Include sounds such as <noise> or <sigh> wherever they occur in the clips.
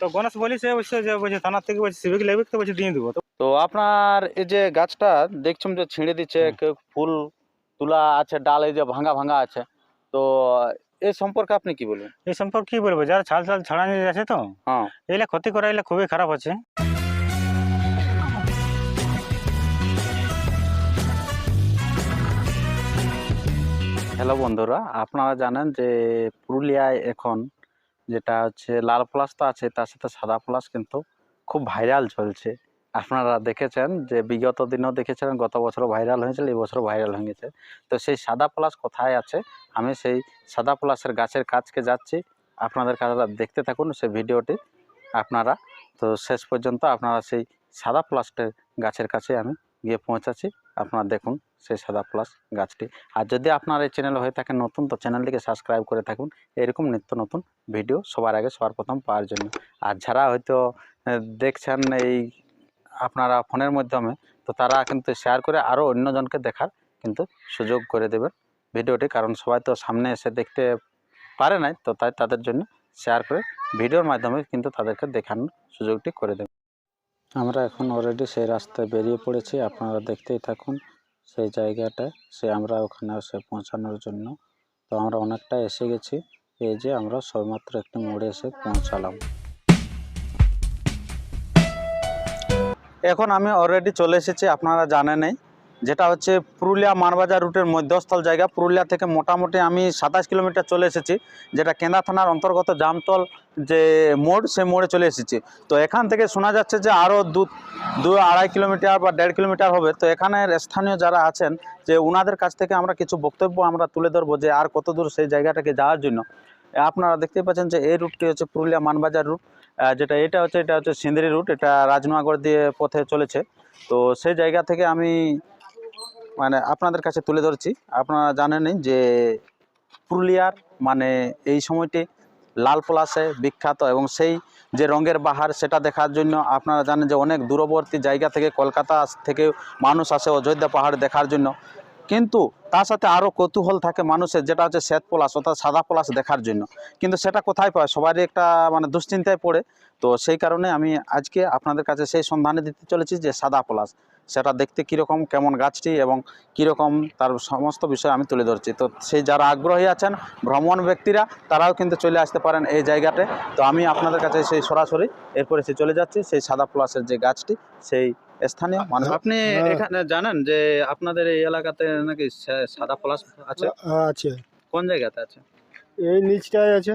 তো গণেশ বলি সে বলছে যে বলছে থানার থেকে বলছে সিভিক লেবিক তো বলছে দিয়ে দেবো। তো তো আপনার এই যে গাছটা দেখছুন যে ছিঁড়ে দিচ্ছে কেউ ফুল তুলা আছে ডাল এই যে ভাঙা ভাঙা আছে তো এই সম্পর্কে আপনি কি বলবেন? এই সম্পর্কে কি বলব? যারা ছাল ছাল ছাড়ানো আছে তো হ্যাঁ। এগুলা ক্ষতি করা এগুলা খুবই খারাপ আছে। হ্যালো বন্ধুরা আপনারা জানেন যে পুরুলিয়ায় এখন যেটা হচ্ছে লাল প্লাস তো আছে, তার সাথে সাদা প্লাস কিন্তু খুব ভাইরাল চলছে। আপনারা দেখেছেন যে বিগত দিনও দেখেছিলেন, গত বছর ভাইরাল হয়েছিল, এই বছর ভাইরাল হয়ে গেছে। তো সেই সাদা প্লাস কোথায় আছে? আমি সেই সাদা প্লাসের গাছের কাজকে যাচ্ছি। আপনাদের কাছে দেখতে থাকুন সেই ভিডিওটি। আপনারা তো শেষ পর্যন্ত আপনারা সেই সাদা প্লাসটের গাছের কাছে আমি গিয়ে পৌঁছাচ্ছি। আপনারা দেখুন সেই সাদা প্লাস গাছটি। আর যদি আপনার এই চ্যানেল হয়ে থাকে নতুন, তো চ্যানেলটিকে সাবস্ক্রাইব করে থাকুন। এরকম নিত্য নতুন ভিডিও সবার আগে, সবার প্রথম পাওয়ার জন্য। আর যারা হয়তো দেখছেন এই আপনারা ফোনের মাধ্যমে, তো তারা কিন্তু শেয়ার করে আরও অন্যজনকে দেখার কিন্তু সুযোগ করে দেবেন ভিডিওটি। কারণ সবাই তো সামনে এসে দেখতে পারে নাই, তো তাই তাদের জন্য শেয়ার করে ভিডিওর মাধ্যমে কিন্তু তাদেরকে দেখানোর সুযোগটি করে দেবেন। আমরা এখন অলরেডি সেই রাস্তায় বেরিয়ে পড়েছি, আপনারা দেখতেই থাকুন সেই জায়গাটা, সে আমরা ওখানে সে পৌঁছানোর জন্য। তো আমরা অনেকটা এসে গেছি, এই যে আমরা সবেমাত্র একটি মোড়ে এসে পৌঁছালাম। এখন আমি অলরেডি চলে এসেছি, আপনারা জানেনই। যেটা হচ্ছে পুরুলিয়া মানবাজার রুটের মধ্যস্থল জায়গা। পুরুলিয়া থেকে মোটামুটি আমি সাতাশ কিলোমিটার চলে এসেছি, যেটা কেন্দা থানার অন্তর্গত জামতল যে মোড় সে মোড়ে চলে এসেছি। তো এখান থেকে শোনা যাচ্ছে যে আরও দু দু আড়াই কিলোমিটার বা দেড় কিলোমিটার হবে। তো এখানের স্থানীয় যারা আছেন, যে ওনাদের কাছ থেকে আমরা কিছু বক্তব্য আমরা তুলে ধরবো যে আর কত দূর সেই জায়গাটাকে যাওয়ার জন্য। আপনারা দেখতেই পাচ্ছেন যে এই রুটটি হচ্ছে পুরুলিয়া মানবাজার রুট যেটা এটা হচ্ছে এটা হচ্ছে সিন্দিরি রুট, এটা রাজনগর দিয়ে পথে চলেছে। তো সেই জায়গা থেকে আমি মানে আপনাদের কাছে তুলে ধরছি। আপনারা জানেনই যে পুরুলিয়ার মানে এই সময়টি লাল পলাশে বিখ্যাত এবং সেই যে রঙের বাহার সেটা দেখার জন্য আপনারা জানেন যে অনেক দূরবর্তী জায়গা থেকে কলকাতা থেকে মানুষ আসে অযোধ্যা পাহাড় দেখার জন্য। কিন্তু তার সাথে আরও কৌতূহল থাকে মানুষের, যেটা হচ্ছে শ্বেত পলাশ অর্থাৎ সাদা পলাশ দেখার জন্য। কিন্তু সেটা কোথায় পায়? সবারই একটা মানে দুশ্চিন্তায় পড়ে। তো সেই কারণে আমি আজকে আপনাদের কাছে সেই সন্ধানে দিতে চলেছি যে সাদা পলাশ, সেটা দেখতে কীরকম, কেমন গাছটি এবং কীরকম তার সমস্ত বিষয় আমি তুলে ধরছি। তো সেই যারা আগ্রহী আছেন, ভ্রমণ ব্যক্তিরা, তারাও কিন্তু চলে আসতে পারেন এই জায়গাতে। তো আমি আপনাদের কাছে সেই সরাসরি এরপরে সে চলে যাচ্ছি, সেই সাদা পলাশের যে গাছটি, সেই স্থানীয় মানুষ। আপনি হ্যাঁ। এখানে জানেন যে আপনাদের এই এলাকাতে নাকি সাদা পলাশ আছে? আছে। কোন জায়গাতে আছে? এই নিচটাই আছে।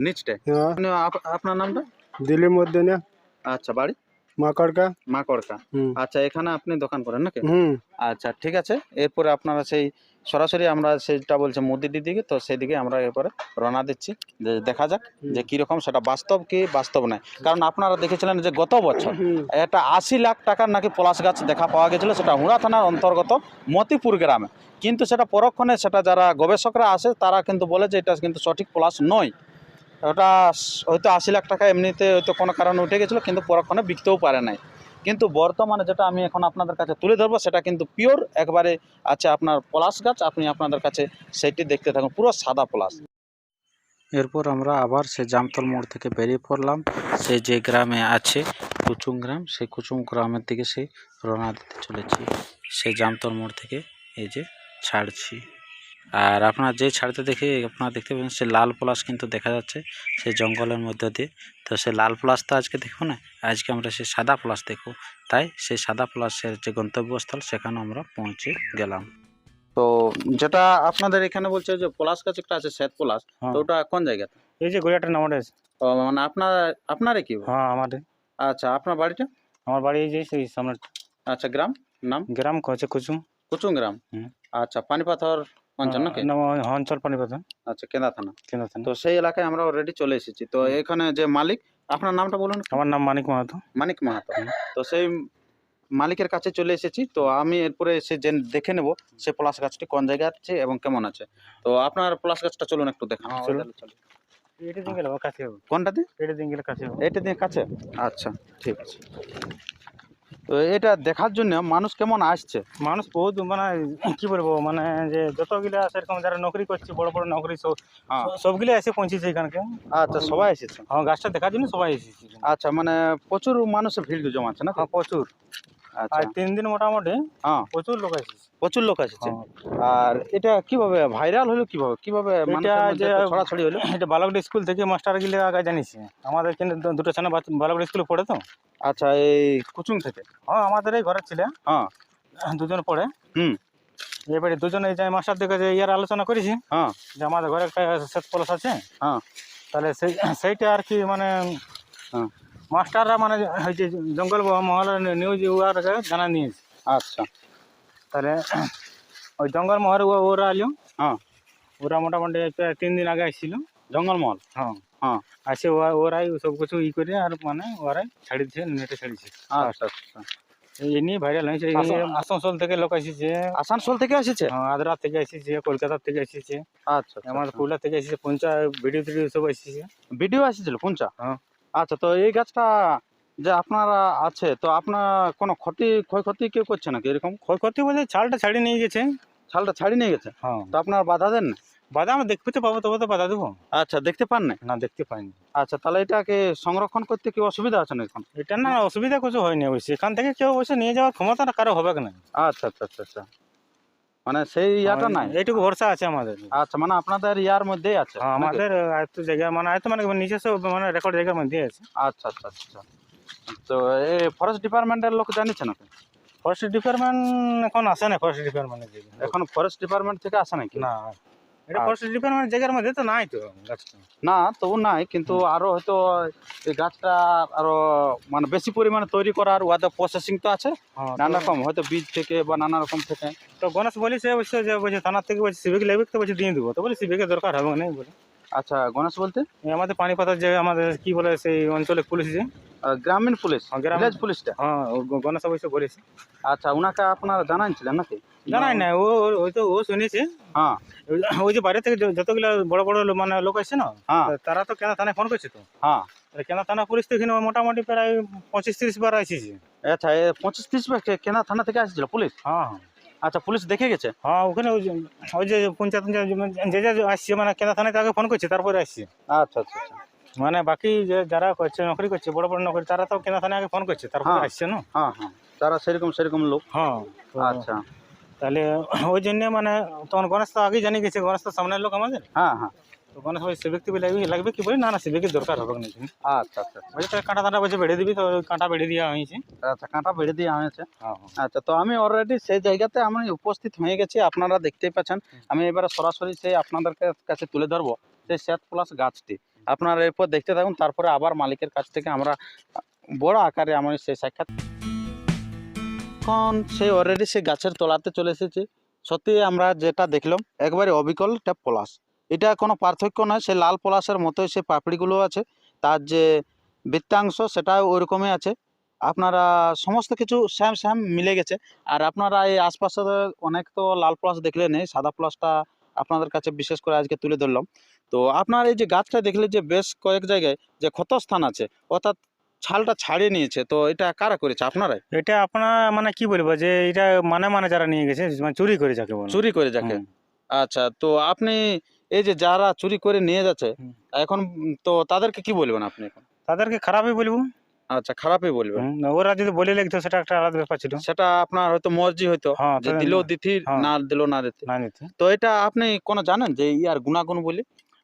নিচটায়? হ্যাঁ। আপনি আপনার নামটা? দিল্লির মধ্যে না আচ্ছা বাড়ি? মাকড়কা। মাকড়কা। আচ্ছা এখানে আপনি দোকান করেন নাকি? হুম। আচ্ছা ঠিক আছে। এরপরে আপনারা সেই সরাসরি আমরা সেইটা বলছে মুদিটির দিকে তো সেই দিকে আমরা এরপরে রওনা দিচ্ছি। যে দেখা যাক যে কীরকম সেটা বাস্তব কি বাস্তব নয়। কারণ আপনারা দেখেছিলেন যে গত বছর এটা আশি লাখ টাকার নাকি পলাশ গাছ দেখা পাওয়া গেছিল সেটা হুড়া থানার অন্তর্গত মতিপুর গ্রামে। কিন্তু সেটা পরক্ষণে সেটা যারা গবেষকরা আসে তারা কিন্তু বলে যে এটা কিন্তু সঠিক পলাশ নয়। ওটা হয়তো আশি লাখ টাকা এমনিতে হয়তো কোনো কারণে উঠে গেছিল কিন্তু পরক্ষণে বিকতেও পারে নাই। কিন্তু বর্তমানে যেটা আমি এখন আপনাদের কাছে তুলে ধরবো, সেটা কিন্তু পিওর একবারে আছে আপনার পলাশ গাছ, আপনি আপনাদের কাছে সেটি দেখতে থাকুন, পুরো সাদা পলাশ। এরপর আমরা আবার সে জামতল মোড় থেকে বেরিয়ে পড়লাম সে যে গ্রামে আছে কুচুং গ্রাম, সেই কুচুং গ্রামের দিকে সেই রওনা দিতে চলেছি, সেই জামতল মোড় থেকে এই যে ছাড়ছি। আর আপনার যে ছাড়তে দেখে আপনারা দেখতে পাবেন সে লাল পলাশ কিন্তু দেখা যাচ্ছে সেই জঙ্গলের মধ্যে দিয়ে। তো সে লাল পলাশ তো আজকে দেখব না আজকে আমরা সেই সাদা পলাশ দেখব। তাই সেই সাদা পলাশের যে গন্তব্যস্থল সেখানে আমরা পৌঁছে গেলাম। তো যেটা আপনাদের এখানে বলছে যে পলাশ গাছ একটা আছে শ্বেত পলাশ হ্যাঁ। তো ওটা কোন জায়গাতে? এই যে গড়িয়াটার নামটা আছে। ও মানে আপনার আপনারে কি? হ্যাঁ আমাদের। আচ্ছা আপনার বাড়িটা? আমার বাড়ি এই যে সেই সামনে আচ্ছা গ্রাম? নাম? গ্রাম হচ্ছে কুচুম কুচুং গ্রাম। হুম। আচ্ছা পানিপাথর অঞ্চল নাকি অঞ্চল পানিপাতা আচ্ছা কেন্দা থানা। থানা। তো সেই এলাকায় আমরা অলরেডি চলে এসেছি। তো এখানে যে মালিক আপনার নামটা বলুন। আমার নাম মানিক মাহাতো। মানিক মাহাতো। তো সেই মালিকের কাছে চলে এসেছি। তো আমি এরপরে সে যে দেখে নেব সে পলাশ গাছটি কোন জায়গায় আছে এবং কেমন আছে। তো আপনার পলাশ গাছটা চলুন একটু দেখান। চলুন। এটা দিন কোনটাতে এটা দিয়ে কাছে আচ্ছা ঠিক আছে। তো এটা দেখার জন্য মানুষ কেমন আসছে? মানুষ বহুত মানে কি বলব মানে যে যতগুলা সেরকম যারা নকরি করছে বড় বড় নকরি সব হ্যাঁ। সবগুলো এসে পৌঁছেছে এখানকে। আচ্ছা সবাই এসেছে? হ্যাঁ গাছটা দেখার জন্য সবাই এসেছে। আচ্ছা মানে প্রচুর মানুষের ভিড় জমাচ্ছে না হ্যাঁ প্রচুর। আচ্ছা। আর তিন দিন মোটামুটি হ্যাঁ। প্রচুর লোক এসেছে। প্রচুর লোক এসেছে। হ্যাঁ। আর এটা কীভাবে ভাইরাল হলো কীভাবে? কীভাবে যে- ছড়াছড়ি হলো? <clears throat> এটা বালকডি স্কুল থেকে মাস্টার গিলে আগে জানিছি আমাদের দু- দুটো ছেলে বালকডি স্কুলে পড়ে তো। আচ্ছা এই কুচুং থেকে? হ্যাঁ আমাদের এই ঘরের ছেলে। হ্যাঁ। <clears throat> দুজন পড়ে। হুম। এবারে দুজনে যাই মাস্টার দিকে যে ইয়ার আলোচনা করেছি হ্যাঁ। যে আমাদের ঘরে একটা সেত পলস আছে হ্যাঁ। তাহলে সেই <clears throat> সেইটা আর কি মানে হ্যাঁ। মাস্টাররা মানে ওই যে জঙ্গল মহল নিউজ ওয়ার জানা নিয়েছে। আচ্ছা। তাহলে ওই জঙ্গল মহল ওরা আলো হ্যাঁ। ওরা মোটামুটি তিন দিন আগে আসছিল। জঙ্গলমহল হ্যাঁ। হ্যাঁ আসে ওরা- ওরাই সব কিছু ই করে আর মানে ওরাই ছাড়ি দিচ্ছে নেটে ছাড়িছে আচ্ছা আচ্ছা। এই নিয়ে ভাইরাল হয়েছে। আসানসোল থেকে লোক আসিছে। আসানসোল থেকে এসেছে হ্যাঁ, আদ্রা থেকে আসিছে কলকাতা থেকে আসিছে। আচ্ছা আমাদের পুরুলিয়া থেকে আসিছে পঞ্চা ভিডিও টিডিও সব আসিছে। ভিডিও এসেছিল পুঞ্চা? হ্যাঁ। আচ্ছা তো এই গাছটা যে আপনারা আছে তো আপনার কোনো ক্ষতি ক্ষয়ক্ষতি কেউ করছে নাকি এরকম? ক্ষয়ক্ষতি বলতে ছালটা ছাড়িয়ে নিয়ে গেছে। ছালটা ছাড়িয়ে নিয়ে গেছে? হ্যাঁ। তো আপনার বাধা দেন না? বাধা আমরা দেখতে তো পাবো তবে তো বাধা দেবো। আচ্ছা দেখতে পান না না দেখতে পাইনি। আচ্ছা তাহলে এটাকে সংরক্ষণ করতে কি অসুবিধা আছে না এখন? এটা না অসুবিধা কিছু হয়নি অবশ্যই। এখান থেকে কেউ অবশ্যই নিয়ে যাওয়ার ক্ষমতা না কারও হবে না। আচ্ছা আচ্ছা আচ্ছা আচ্ছা। মানে সেই ইয়াটা নাই? এইটুকু ভরসা আছে আমাদের। আচ্ছা মানে আপনাদের ইয়ার মধ্যেই আছে হ্যাঁ, আমাদের আয়ত্ত জায়গা মানে আয়ত্ত মানে নিজস্ব মানে রেকর্ড জায়গার মধ্যে আছে। আচ্ছা আচ্ছা আচ্ছা। তো এই ফরেস্ট ডিপার্টমেন্টের লোক জানিছে না ফরেস্ট ডিপার্টমেন্ট এখন আসে না ফরেস্ট ডিপার্টমেন্টের এখন ফরেস্ট ডিপার্টমেন্ট থেকে আসে নাকি? না এটা। ফরেস্ট ডিপার্টমেন্ট জায়গার মধ্যে তো নাই তো গাছটা। না তবু নাই কিন্তু আরও হয়তো এই গাছটা আরও মানে বেশি পরিমাণে তৈরি করার ওয়াদের প্রসেসিং তো আছে। হ্যাঁ, নানা রকম হয়তো বীজ থেকে বা নানা রকম থেকে। তো গণেশ বলেছে অবশ্য যে বলছে থানার থেকে বলছে সিভিক লাগবে তো বলছে দিয়ে দেবো। তো বলে সিভিকের দরকার হবে না বলে। আচ্ছা গণেশ বলতে? আমাদের পানিপাতার যে আমাদের কি বলে সেই অঞ্চলে পুলিশ যে? গ্রামীণ পুলিশ হ্যাঁ, গ্রাম- ভিলেজ পুলিশটা? হ্যাঁ গণেশ অবশ্য বলেছে আচ্ছা ওনাকে আপনারা জানাইছিলেন নাকি? জানাই না ও ওই তো ও শুনেছে। হ্যাঁ। ওই- যে বাইরে থেকে যতগুলো বড় বড় মানে লোক আসছে না হ্যাঁ। তারা তো কেনা থানায় ফোন করছে তো। হ্যাঁ। কেনা থানা পুলিশ তো এখানে মোটামুটি প্রায় পঁচিশ তিরিশ বার আসিছে। আচ্ছা পঁচিশ তিরিশ বার কেনা থানা থেকে আসছিল পুলিশ? হ্যাঁ হ্যাঁ। আচ্ছা পুলিশ দেখে গেছে? হ্যাঁ ওখানে ওই যে- ওই যে পঞ্চায়েত যে যে আসছে মানে কেনা থানায় আগে ফোন করছে তারপরে আসছে। আচ্ছা আচ্ছা আচ্ছা। মানে বাকি যে যারা করছে নকরি করছে বড় বড় নকরি তারা তো কেনা থানায় আগে ফোন করছে তারপরে হ্যাঁ। আসছে না? হ্যাঁ হ্যাঁ। তারা সেরকম সেরকম লোক। হ্যাঁ তো আচ্ছা। তাহলে ওই জন্য মানে তখন গণেশ তো আগেই জানিয়ে গেছে গণেশ তো সামনের লোক আমাদের। হ্যাঁ হ্যাঁ। তো গণেশ ভাই লাগবে লাগবে কি বলে? না না সিভিকের দরকার হবে না আচ্ছা আচ্ছা আচ্ছা। বলছে তো কাঁটা টাটা বলছে বেড়ে দিবি তো কাঁটা বেড়ে দেওয়া হয়েছে। আচ্ছা কাঁটা বেড়ে দেওয়া হয়েছে। হ্যাঁ আচ্ছা তো আমি অলরেডি সেই জায়গাতে আমি উপস্থিত হয়ে গেছি আপনারা দেখতেই পাচ্ছেন। আমি এবারে সরাসরি সেই আপনাদের কাছে তুলে ধরবো সেই স্যাট প্লাস গাছটি। আপনারা এরপর দেখতে থাকুন তারপরে আবার মালিকের কাছ থেকে আমরা বড় আকারে আমি সেই সাক্ষাৎ এখন সেই অলরেডি সেই গাছের তলাতে চলে এসেছি। সত্যি আমরা যেটা দেখলাম একবারে অবিকল ট্যাপ পলাশ এটা কোনো পার্থক্য নয় সেই লাল পলাশের মতোই সেই পাপড়িগুলো আছে তার যে বৃত্তাংশ সেটাও ওইরকমই আছে। আপনারা সমস্ত কিছু স্যাম স্যাম মিলে গেছে। আর আপনারা এই আশপাশে অনেক তো লাল পলাশ দেখলে নেই সাদা পলাশটা আপনাদের কাছে বিশেষ করে আজকে তুলে ধরলাম। তো আপনার এই যে গাছটা দেখলে যে বেশ কয়েক জায়গায় যে ক্ষতস্থান আছে অর্থাৎ ছালটা ছাড়িয়ে নিয়েছে তো এটা কারা করেছে আপনারাই? এটা আপনার মানে কি বলব যে এটা মানে মানে যারা নিয়ে গেছে মানে চুরি করে যাকে চুরি করে যাকে। আচ্ছা তো আপনি এই যে যারা চুরি করে নিয়ে যাচ্ছে এখন তো তাদেরকে কি বলবেন আপনি এখন? তাদেরকে খারাপই বলব। আচ্ছা খারাপই বলবেন। ওরা যদি বলে লিখতো সেটা একটা আলাদা ব্যাপার ছিল। সেটা আপনার হয়তো মর্জি হয়তো হ্যাঁ যে দিথি হ্যাঁ। না দিলেও না দিতে। না নিতে তো এটা আপনি কোনো জানেন যে ইয়ার গুণাগুণ বলি?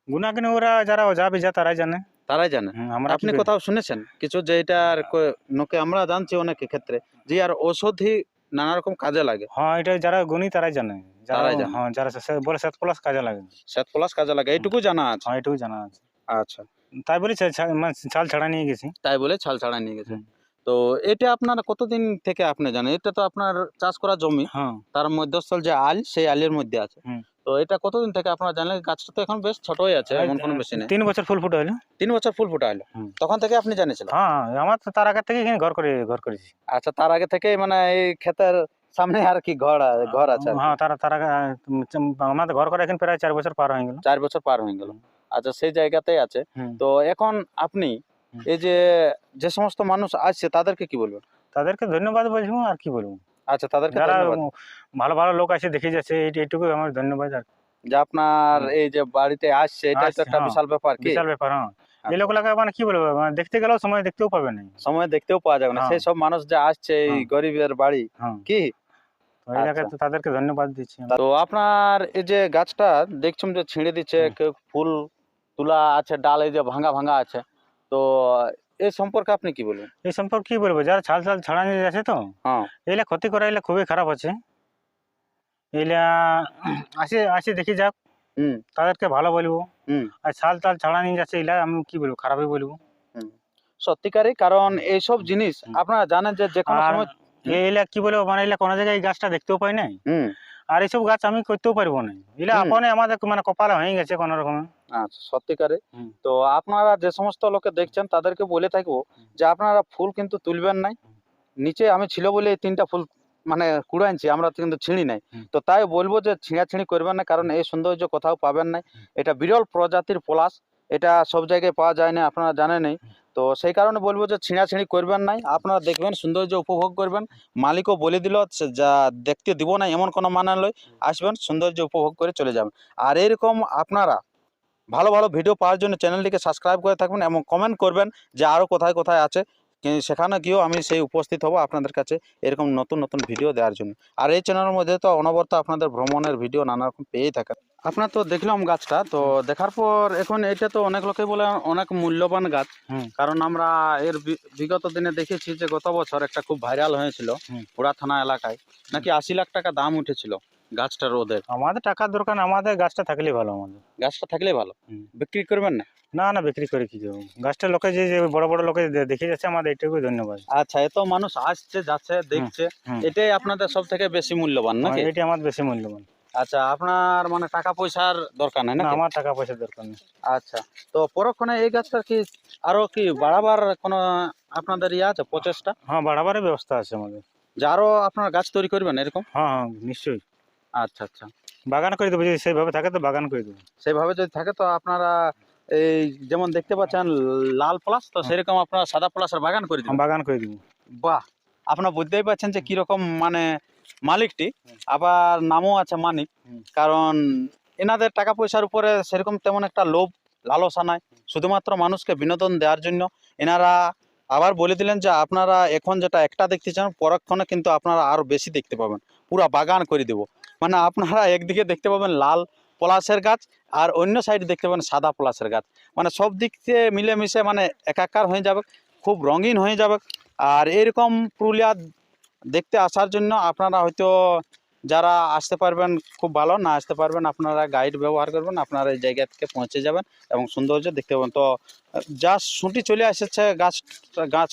কিনে ওরা যারা যাবে যা তারাই জানে। তারাই জানে। আমরা আপনি কোথাও শুনেছেন কিছু যে এটার কো- নোকে আমরা জানছি অনেক ক্ষেত্রে যে আর ঔষধি নানা রকম কাজে লাগে। হ্যাঁ এটা যারা গুণী তারাই জানে। যারা তারাই জানে। হ্যাঁ যারা সে- বলে সাত প্লাস কাজে লাগে। কাজে লাগে এইটুকু জানা আছে? হ্যাঁ এটুকু জানা আছে। আচ্ছা। তাই বলে ছা- ছা- মানে ছাড়া নিয়ে গেছি। তাই বলে ছাল ছাড়া নিয়ে গেছে। হুম। তো এটা আপনার কতদিন থেকে আপনি জানেন? এটা তো আপনার চাষ করা জমি। হ্যাঁ। তার মধ্যস্থল যে আল সেই আলের মধ্যে আছে। হুম। তো এটা কতদিন থেকে আপনারা জানলেন গাছটা তো এখন বেশ ছোটই আছে এমন কোনো বেশি নেই। তিন বছর ফুল ফুটে হলো। তিন বছর ফুল ফুটা হলো। হুম। তখন থেকে আপনি জানিয়েছিলেন? হ্যাঁ আমার তো তার আগে থেকে এখানে ঘর করে ঘর করেছি। আচ্ছা তার আগে থেকে মানে এই ক্ষেতের সামনে আর কি ঘর ঘর আছে হ্যাঁ তারা তার আমাদের ঘর করে এখন প্রায় চার বছর পার হয়ে গেল। চার বছর পার হয়ে গেল। আচ্ছা সেই জায়গাতেই আছে। তো এখন আপনি এই যে যে সমস্ত মানুষ আসছে তাদেরকে কি বলবেন? তাদেরকে ধন্যবাদ বলব আর কি বলব? আচ্ছা তাদেরকে যারা ভালো ভালো লোক আছে দেখে যাচ্ছে এইটুকু আমার ধন্যবাদ আর যে আপনার এই যে বাড়িতে আসছে এটা তো একটা হ্যাঁ। বিশাল ব্যাপার কি? বিশাল ব্যাপার হ্যাঁ। এই আচ্ছা। লোকগুলাকে মানে কি বলব মানে দেখতে গেলেও সময় দেখতেও পাবে না। সময় দেখতেও পাওয়া যাবে না। হ্যাঁ। সেই সব মানুষ যে আসছে এই হ্যাঁ। গরিবের বাড়ি কি? আচ্ছা। তাদেরকে ধন্যবাদ দিচ্ছি তো আপনার এই যে গাছটা যে ছিঁড়ে দিচ্ছে কেউ ফুল তুলা আছে ডাল এই যে ভাঙা ভাঙা আছে তো এই সম্পর্কে আপনি কি বলবেন? এই সম্পর্কে কি বলব? যারা ছাল ছাল ছাড়ানি আছে তো হ্যাঁ। এইলা ক্ষতি করা এলে খুবই খারাপ আছে। এইলা আসে আসে দেখি যাক। হুম। তাদেরকে ভালো বলব। হুম। আর ছাল তাল ছাড়া নিয়ে যাচ্ছে এলা আমি কি বলব? খারাপই বলব। সত্যিকারই কারণ এইসব জিনিস আপনারা জানেন যে যে কোনো সময় এইলা কি বলব মানে এলা কোনো জায়গায় এই গাছটা দেখতেও পাই নাই। আর এইসব গাছ আমি করতেও পারব না এলা। আপনে আমাদের মানে কপালে হয়ে গেছে কোনো রকমে। আচ্ছা সত্যিকারে। তো আপনারা যে সমস্ত লোকে দেখছেন তাদেরকে বলে থাকব যে আপনারা ফুল কিন্তু তুলবেন নাই। নিচে আমি ছিল বলে এই তিনটা ফুল মানে কুড়াইছি আমরা কিন্তু ছিঁড়ি নাই। তো তাই বলব যে ছিঁড়াছিঁড়ি করবেন না কারণ এই সৌন্দর্য কোথাও পাবেন নাই। এটা বিরল প্রজাতির পলাশ এটা সব জায়গায় পাওয়া যায় না আপনারা জানেনই। তো সেই কারণে বলব যে ছিঁড়াছিঁড়ি করবেন নাই। আপনারা দেখবেন সৌন্দর্য উপভোগ করবেন। মালিকও বলে দিল যা দেখতে দিব না, এমন কোনো মানা লয় আসবেন সৌন্দর্য উপভোগ করে চলে যাবেন। আর এরকম আপনারা ভালো ভালো ভিডিও পাওয়ার জন্য চ্যানেলটিকে সাবস্ক্রাইব করে থাকবেন এবং কমেন্ট করবেন যে আরও কোথায় কোথায় আছে। সেখানে গিয়েও আমি সেই উপস্থিত হব আপনাদের কাছে এরকম নতুন নতুন ভিডিও দেওয়ার জন্য। আর এই চ্যানেলের মধ্যে তো অনবরত আপনাদের ভ্রমণের ভিডিও নানা রকম পেয়েই থাকেন। আপনার তো দেখলাম গাছটা তো দেখার পর এখন এটা তো অনেক লোকে বলে অনেক মূল্যবান গাছ। কারণ আমরা এর বিগত দিনে দেখেছি যে গত বছর একটা খুব ভাইরাল হয়েছিল। পুরা থানা এলাকায়। নাকি আশি লাখ টাকা দাম উঠেছিল। গাছটার ওদের আমাদের টাকার দরকার না, আমাদের গাছটা থাকলেই ভালো আমাদের। গাছটা থাকলেই ভালো? হুম। বিক্রি করবেন না? না না বিক্রি করে কি করব? গাছটা লোকে যে যে বড় বড় লোকে দে- দেখে যাচ্ছে আমাদের এইটুকুই ধন্যবাদ। আচ্ছা এত মানুষ আসছে যাচ্ছে দেখছে হুম। এটাই আপনাদের সব থেকে বেশি মূল্যবান নাকি? এটি আমার বেশি মূল্যবান। আচ্ছা আপনার মানে টাকা পয়সার দরকার নেই না নাকি? আমার টাকা পয়সার দরকার নেই। আচ্ছা তো পরক্ষণে এই গাছটা কি আরও কি বাড়াবার কোনো আপনাদের ইয়ে আছে প্রচেষ্টা? হ্যাঁ বাড়াবারের ব্যবস্থা আছে আমাদের। যে আরও আপনার গাছ তৈরি করবেন এরকম? হ্যাঁ হ্যাঁ নিশ্চয়ই। আচ্ছা আচ্ছা। বাগান করে দেবো যদি সেইভাবে থাকে তো বাগান করে দেবো। সেইভাবে যদি থাকে তো আপনারা এই যেমন দেখতে পাচ্ছেন লাল প্লাস তো সেরকম আপনারা সাদা প্লাসের বাগান করে দিবেন। হ্যাঁ, বাগান করে দেবো। বাহ! আপনারা বুঝতেই পারছেন যে কীরকম মানে মালিকটি। আবার নামও আছে মানিক কারণ এনাদের টাকা পয়সার উপরে সেরকম তেমন একটা লোভ লালসা নাই। শুধুমাত্র মানুষকে বিনোদন দেওয়ার জন্য। এনারা আবার বলে দিলেন যে আপনারা এখন যেটা একটা দেখতে চান পরক্ষণে কিন্তু আপনারা আরও বেশি দেখতে পাবেন। পুরা বাগান করে দেব। মানে আপনারা একদিকে দেখতে পাবেন লাল পলাশের গাছ আর অন্য সাইডে দেখতে পাবেন সাদা পলাশের গাছ। মানে সব দিক থেকে মিলেমিশে মানে একাকার হয়ে যাবে, খুব রঙিন হয়ে যাবে। আর এরকম পুরুলিয়া দেখতে আসার জন্য আপনারা হয়তো যারা আসতে পারবেন খুব ভালো, না আসতে পারবেন আপনারা গাইড ব্যবহার করবেন, আপনারা এই জায়গা থেকে পৌঁছে যাবেন এবং সৌন্দর্য দেখতে পাবেন। তো যা শুঁটি চলে এসেছে গাছ গাছ